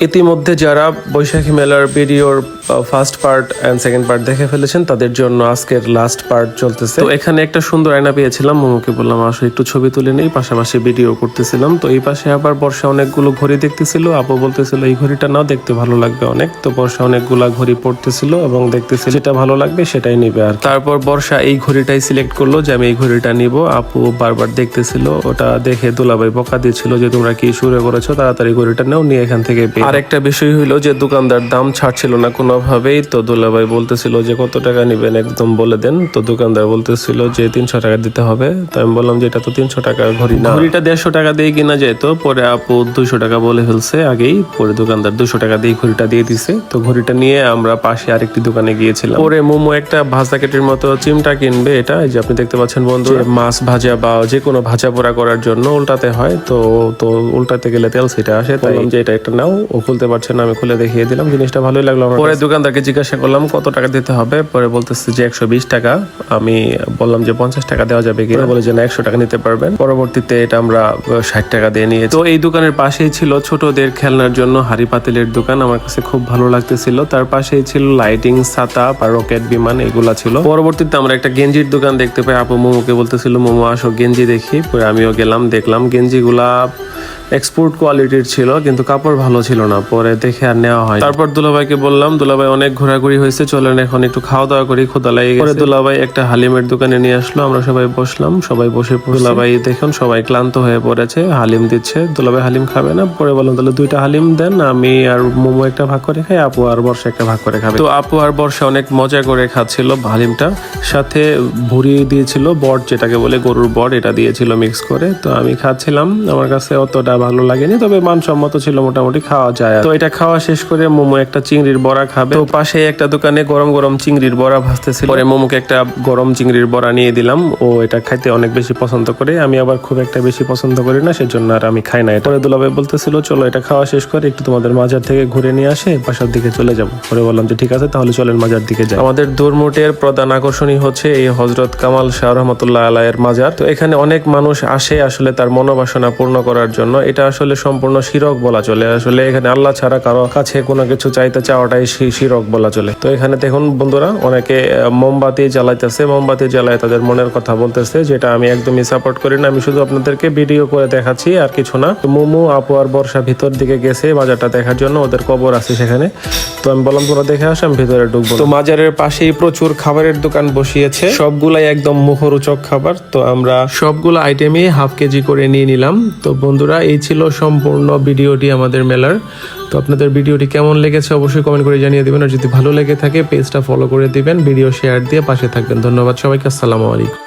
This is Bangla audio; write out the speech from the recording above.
ইতিমধ্যে যারা বৈশাখী মেলার ভিডিওর first part and second part দেখে ফেলেছেন। তাদের জন্য আজকের লাস্ট পার্ট চলতেছে। তো এখানে একটা সুন্দর আয়না পেয়েছিলাম মোমোকে বললাম আসো একটু ছবি তুলে নেই। পাশাপাশি ভিডিও করতেছিলাম। তো এই পাশে আবার বর্ষা অনেকগুলো ঘড়ি দেখতেছিল। আপু বলতেছিল এই ঘড়িটা নাও দেখতে ভালো লাগবে অনেক। তো বর্ষা অনেকগুলা ঘড়ি পড়তেছিল এবং দেখতেছিল যেটা ভালো লাগবে সেটাই নিবে আর তারপর বর্ষা এই ঘড়িটাই সিলেক্ট করল যে আমি এই ঘড়িটা নিব। আপু বারবার দেখতেছিল ওটা দেখে দুলাভাই বকা দিয়েছিল যে তোমরা কি শুরু করেছ তাড়াতাড়ি ঘড়িটা নাও নিয়ে এখান থেকে। আর একটা বিষয় হইল যে দোকানদার দাম ছাড়ছিল না কোনোভাবেই তো দুলাভাই বলতেছিল যে কত টাকা নিবেন একদম বলে দেন। তো দোকানদার বলতেছিল যে তিনশো টাকা দিতে হবে। তো আমি বললাম যে এটা তো তিনশো টাকার ঘড়ি না। ঘড়িটা দেড়শো টাকা দিয়ে কিনা যেত পরে আপু দুইশো টাকা বলে ফেলছে আগেই পরে দোকানদার দুশো টাকা দিয়ে ঘড়িটা দিয়ে দিছে। তো ঘড়িটা নিয়ে আমরা পাশে আরেকটি দোকানে গিয়েছিলাম। পরে মোমো একটা ভাজা কেটের মতো চিমটা কিনবে এটা এই যে আপনি দেখতে পাচ্ছেন বন্ধু মাছ ভাজা বা যে কোনো ভাজা পোড়া করার জন্য উল্টাতে হয় তো তো উল্টাতে গেলে তেল সেটা আসে তাই যে এটা একটা নাও। ও খুলতে পারছে না আমি খুলে দেখিয়ে দিলাম জিনিসটা ভালোই লাগল পরে দোকানদারকে জিজ্ঞাসা করলাম, কত টাকা দিতে হবে? পরে বলতেছে যে, একশো বিশ টাকা। আমি বললাম যে, পঞ্চাশ টাকা দেওয়া যাবে কি? বলে যে, না, একশো টাকা নিতে পারবেন। পরবর্তীতে এটা আমরা ষাট টাকা দিয়ে নিয়ে তো এই দোকানের পাশেই ছিল ছোটদের খেলনার জন্য হাড়ি পাতিলের দোকান। আমার কাছে খুব ভালো লাগতেছিল। তার পাশেই ছিল লাইটিং, ছাতা বা রকেট বিমান, এগুলা ছিল। পরবর্তীতে আমরা একটা গেঞ্জির দোকান দেখতে পাই। আপু মোমোকে বলতেছিল, মোমো, আসো, গেঞ্জি দেখি। পরে আমিও গেলাম, দেখলাম গেঞ্জিগুলা এক্সপোর্ট কোয়ালিটির ছিল, কিন্তু কাপড় ভালো ছিল না। পরে দেখে আর নেওয়া হয় তারপর দুলাভাইকে বললাম, দুলাভাই অনেক ঘোরাঘুরি হয়েছে চলেন এখন একটু খাওয়া দাওয়া করি ক্ষুদা লাগে পরে দুলাভাই একটা হালিমের দোকানে নিয়ে আসলো আমরা সবাই বসলাম সবাই বসে। দুলাভাই দেখুন সবাই ক্লান্ত হয়ে পড়েছে হালিম দিচ্ছে দুলাভাই হালিম খাবে না পরে বললাম তাহলে দুইটা হালিম দেন আমি আর মোমো একটা ভাগ করে খাই আপু আর বর্ষা একটা ভাগ করে খাবে। তো আপু আর বর্ষা অনেক মজা করে খাচ্ছিল হালিমটা সাথে ভুড়ি দিয়েছিল বট যেটাকে বলে গরুর বট এটা দিয়েছিল মিক্স করে। তো আমি খাচ্ছিলাম আমার কাছে অতটা ভালো লাগেনি তবে মানসম্মত ছিল মোটামুটি খাওয়া যায়। তো এটা খাওয়া শেষ করে মোমো একটা চিংড়ির বড়া খাবে। তো পাশে একটা দোকানে গরম গরম চিংড়ির বড়া ভাজতেছিল। পরে মোমোকে একটা গরম চিংড়ির বড়া নিয়ে দিলাম। ও এটা খাইতে অনেক বেশি পছন্দ করে। আমি আবার খুব একটা বেশি পছন্দ করি না সেজন্য আর আমি খাই না এটা। পরে দুলাভাই বলতেছিল চলো এটা খাওয়া শেষ করে একটু তোমাদের মাজার থেকে ঘুরে নিয়ে আসে বাসার দিকে চলে যাব। পরে বললাম যে ঠিক আছে তাহলে চলেন মাজার দিকে যাই। আমাদের দুর্মুটের প্রধান আকর্ষণই হচ্ছে এই হজরত কামাল শাহ রহমতুল্লাহ আলাইয়ের মাজার। তো এখানে অনেক মানুষ আসে আসলে তার মনোবাসনা পূর্ণ করার জন্য। এটা আসলে সম্পূর্ণ শিরক বলা চলে। আসলে এখানে আল্লাহ ছাড়া কারও কাছে কোনো কিছু চাইতে চাওয়াটাই শি- রক বলা চলে। তো এখানে দেখুন বন্ধুরা, অনেকে মোমবাতি জ্বালাইতেছে, মোমবাতি জ্বালায় তাদের মনের কথা বলতেছে, যেটা আমি একদমই সাপোর্ট করি না। আমি শুধু আপনাদেরকে ভিডিও করে দেখাচ্ছি আর কিছু না। মোমো, আপু আর বর্ষা ভিতর দিকে গেছে বাজারটা দেখার জন্য, ওদের কবর আছে সেখানে। তো আমি বললাম, তোরা দেখে আসো, আমি ভিতরে ঢুকবো তো মাজারের পাশেই প্রচুর খাবারের দোকান বসিয়েছে। সবগুলাই একদম মুখরোচক খাবার। তো আমরা সবগুলো আইটেমই হাফ কেজি করে নিয়ে নিলাম। তো বন্ধুরা, এই ছিল সম্পূর্ণ ভিডিওটি আমাদের মেলার। তো আপনাদের ভিডিওটি কেমন লেগেছে অবশ্যই কমেন্ট করে জানিয়ে দিবেন। আর যদি ভালো লেগে থাকে পেজটা ফলো করে দিবেন। ভিডিও শেয়ার দিয়ে পাশে থাকবেন। ধন্যবাদ সবাইকে। আসসালামু আলাইকুম।